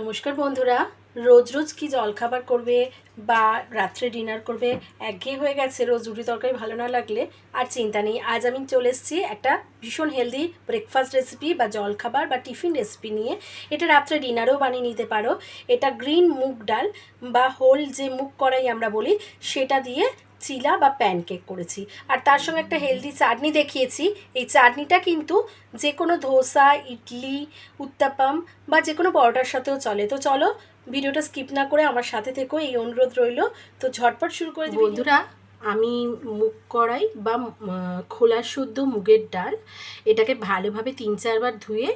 নমস্কার বন্ধুরা, রোজ রোজ কি জলখাবার করবে বা রাত্রে ডিনার করবে? একঘেয়ে হয়ে গেছে রোজ রুটি তরকারি ভালো না লাগলে। আর চিন্তা নেই, আজ আমি চলে এসেছি একটা ভীষণ হেলদি ব্রেকফাস্ট রেসিপি বা জলখাবার বা টিফিন রেসিপি নিয়ে। এটা রাত্রে ডিনারও বানিয়ে নিতে পারো। এটা গ্রিন মুগ ডাল বা হোল যে মুগ করাই আমরা বলি, সেটা দিয়ে চিলা বা প্যানকেক করেছি। আর তার সঙ্গে একটা হেলদি চাটনি দেখিয়েছি। এই চাটনিটা কিন্তু যে কোনো ধোসা ইডলি উত্তাপাম বা যে কোনো পরোটার সাথেও চলে। তো চলো ভিডিওটা স্কিপ না করে আমার সাথে থেকেও এই অনুরোধ রইল। তো ঝটপট শুরু করে বন্ধুরা আমি মুগ কড়াই বা খোলা শুদ্ধ মুগের ডাল এটাকে ভালোভাবে তিন চারবার ধুয়ে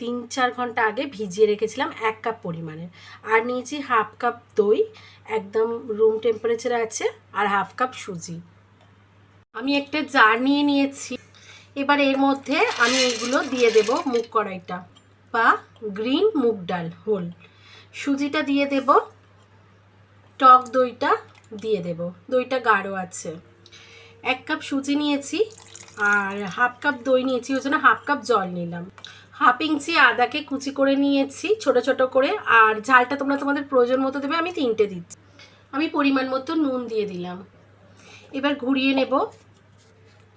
তিন চার ঘণ্টা আগে ভিজিয়ে রেখেছিলাম এক কাপ পরিমাণে আর নিয়েছি হাফ কাপ দই, একদম রুম টেম্পারেচারে আছে, আর হাফ কাপ সুজি। আমি একটা জার নিয়ে নিয়েছি। এবার এর মধ্যে আমি এগুলো দিয়ে দেব মুগ কড়াইটা বা গ্রিন মুগ ডাল হোল সুজিটা দিয়ে দেব, টক দইটা দিয়ে দেব, দইটা গাঢ় আছে। এক কাপ সুজি নিয়েছি, আর হাফ কাপ দই নিয়েছি, ওই জন্য হাফ কাপ জল নিলাম। হাফ ইঞ্চি আদাকে কুচি করে নিয়েছি, ছোট ছোট করে। আর ঝালটা তোমরা তোমাদের প্রয়োজন মতো দেবে, আমি তিনটে দিচ্ছি। আমি পরিমাণ মতো নুন দিয়ে দিলাম। এবার ঘুরিয়ে নেব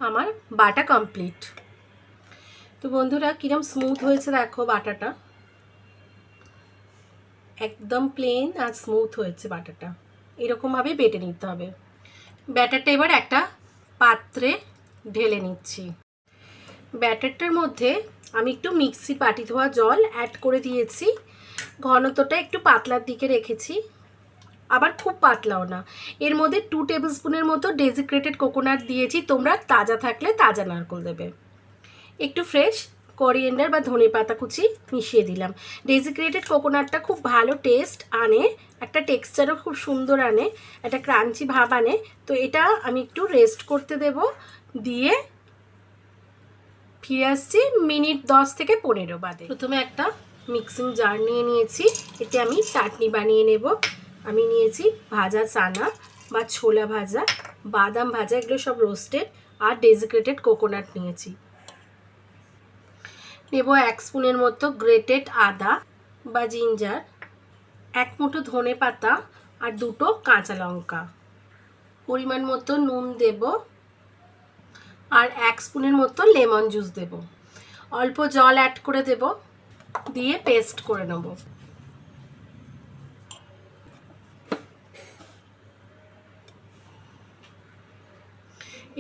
আমার বাটা কমপ্লিট তো বন্ধুরা, কিরম স্মুথ হয়েছে দেখো বাটাটা। একদম প্লেন আর স্মুথ হয়েছে বাটাটা। এরকমভাবে বেটে নিতে হবে। ব্যাটারটা এবার একটা পাত্রে ঢেলে নিচ্ছি। ব্যাটারটার মধ্যে আমি একটু মিক্সি পাটি ধোয়া জল অ্যাড করে দিয়েছি। ঘনত্বটা একটু পাতলার দিকে রেখেছি। আবার খুব পাতলাও না। এর মধ্যে টু টেবিল স্পুনের মতো ডেজিক্রেটেড কোকোনাট দিয়েছি। তোমরা তাজা থাকলে তাজা নারকোল দেবে। একটু ফ্রেশ করিয়েন্ডার বা ধনে পাতা কুচি মিশিয়ে দিলাম। ডেজিক্রেটেড কোকোনাটটা খুব ভালো টেস্ট আনে, একটা টেক্সচারও খুব সুন্দর আনে, একটা ক্রাঞ্চি ভাব আনে। তো এটা আমি একটু রেস্ট করতে দেব। দিয়ে ফিরে আসছি মিনিট দশ থেকে পনেরো বাদে। প্রথমে একটা মিক্সিং জার নিয়ে নিয়েছি, এতে আমি চাটনি বানিয়ে নেব। আমি নিয়েছি ভাজা চানা বা ছোলা ভাজা, বাদাম ভাজা, এগুলো সব রোস্টেড আর ডেজিক্রেটেড কোকোনাট নিয়েছি। নেব এক স্পুনের মতো গ্রেটেড আদা বা জিঞ্জার এক মুঠো ধনে পাতা আর দুটো কাঁচা লঙ্কা। পরিমাণ মতো নুন দেব আর এক স্পুনের মতো লেমন জুস দেব। অল্প জল অ্যাড করে দেব, দিয়ে পেস্ট করে নেব।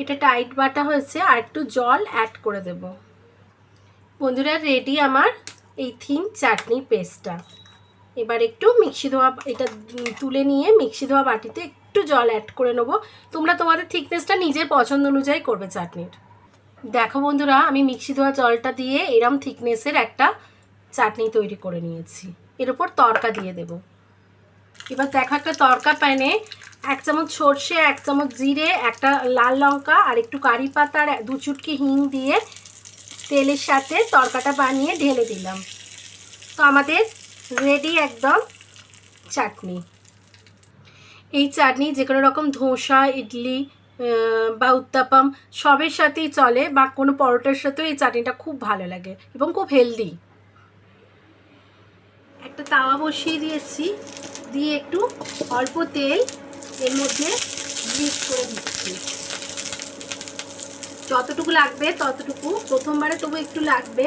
এটা টাইট বাটা হয়েছে, আর একটু জল অ্যাড করে দেব। বন্ধুরা রেডি আমার এই থিন চাটনি পেস্টটা এবার একটু মিক্সি ধোয়া, এটা তুলে নিয়ে মিক্সি ধোয়া বাটিতে একটু জল অ্যাড করে নেব। তোমরা তোমাদের থিকনেসটা নিজের পছন্দ অনুযায়ী করবে চাটনির। দেখো বন্ধুরা, আমি মিক্সি ধোয়া জলটা দিয়ে এরম থিকনেসের একটা চাটনি তৈরি করে নিয়েছি। এর উপর তরকা দিয়ে দেব। এবার দেখো একটা তরকা প্যানে এক চামচ সর্ষে, এক চামচ জিরে, একটা লাল লঙ্কা আর একটু কারি পাতা আর দু চুটকি হিং দিয়ে তেলের সাথে তরকাটা বানিয়ে ঢেলে দিলাম। তো আমাদের রেডি একদম চাটনি। এই চাটনি যে কোনো রকম ধোসা, ইডলি বা উত্তাপাম, সবের সাথেই চলে বা কোনো পরোটার সাথেও এই চাটনিটা খুব ভালো লাগে এবং খুব হেলদি একটা তাওয়া বসিয়ে দিয়েছি, দিয়ে একটু অল্প তেল, এর মধ্যে গ্রিস করে দিচ্ছি। যতটুকু লাগবে ততটুকু, প্রথমবারে তবু একটু লাগবে,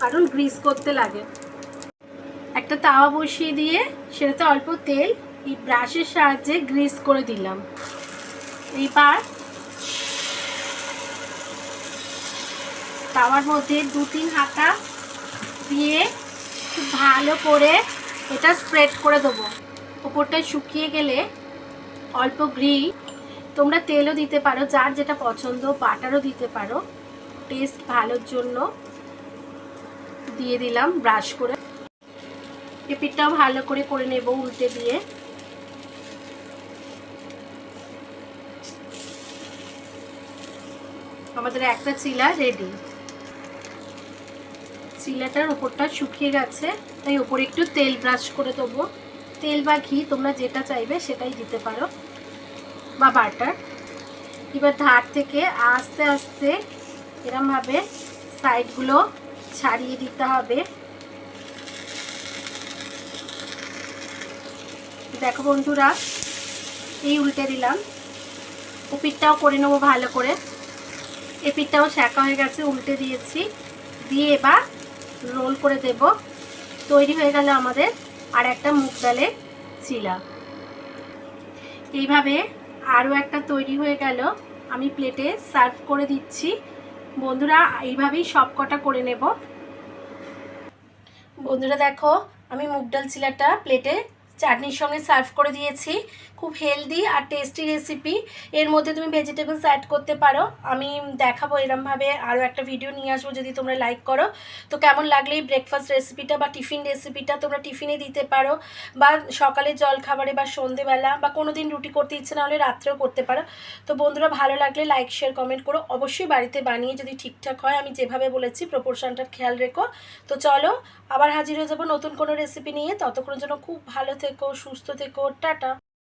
কারণ গ্রিস করতে লাগে। একটা তাওয়া বসিয়ে দিয়ে সেটাতে অল্প তেল, এই ব্রাশের সাহায্যে গ্রিস করে দিলাম। এইবার তাওয়ার মধ্যে দু তিন হাতা দিয়ে খুব ভালো করে এটা স্প্রেড করে দেবো। ওপরটা শুকিয়ে গেলে অল্প ঘি তোমরা তেলও দিতে পারো, যার যেটা পছন্দ, বাটারও দিতে পারো। টেস্ট ভালোর জন্য দিয়ে দিলাম ব্রাশ করে। এপিটটাও ভালো করে করে নেব উল্টে দিয়ে। আমাদের একটা চিলা রেডি চিলাটার ওপরটা শুকিয়ে গেছে, তাই ওপরে একটু তেল ব্রাশ করে দেবো। তেল বা ঘি তোমরা যেটা চাইবে সেটাই দিতে পারো। বা বাটার এবার ধার থেকে আস্তে আস্তে এরমভাবে সাইডগুলো ছাড়িয়ে দিতে হবে। দেখো বন্ধুরা, এই উল্টে দিলাম। উপিরটাও করে নেব ভালো করে। এপিরটাও শাঁকা হয়ে গেছে, উল্টে দিয়েছি। দিয়ে এবার রোল করে দেব। তৈরি হয়ে গেল আমাদের আর একটা মুগ ডালের চিলা। এইভাবে আরও একটা তৈরি হয়ে গেল। আমি প্লেটে সার্ভ করে দিচ্ছি। বন্ধুরা, এইভাবেই সব কটা করে নেব। বন্ধুরা, দেখো, আমি মুগ ডাল চিলাটা প্লেটে চাটনির সঙ্গে সার্ভ করে দিয়েছি। খুব হেলদি আর টেস্টি রেসিপি এর মধ্যে তুমি ভেজিটেবলস অ্যাড করতে পারো। আমি দেখাবো এরমভাবে আরও একটা ভিডিও নিয়ে আসব যদি তোমরা লাইক করো। তো কেমন লাগলে এই ব্রেকফাস্ট রেসিপিটা বা টিফিন রেসিপিটা তোমরা টিফিনে দিতে পারো? বা সকালে জল খাবারে বা সন্ধেবেলা বা কোনো দিন রুটি করতে ইচ্ছে না হলে রাত্রেও করতে পারো। তো বন্ধুরা, ভালো লাগলে লাইক শেয়ার কমেন্ট করো। অবশ্যই বাড়িতে বানিয়ে যদি ঠিকঠাক হয়, আমি যেভাবে বলেছি প্রপোর্শনটার খেয়াল রেখো। তো চলো, আবার হাজির হয়ে যাব নতুন কোনো রেসিপি নিয়ে। ততক্ষণের জন্য খুব ভালো থেকো। সুস্থ থেকো টাটা।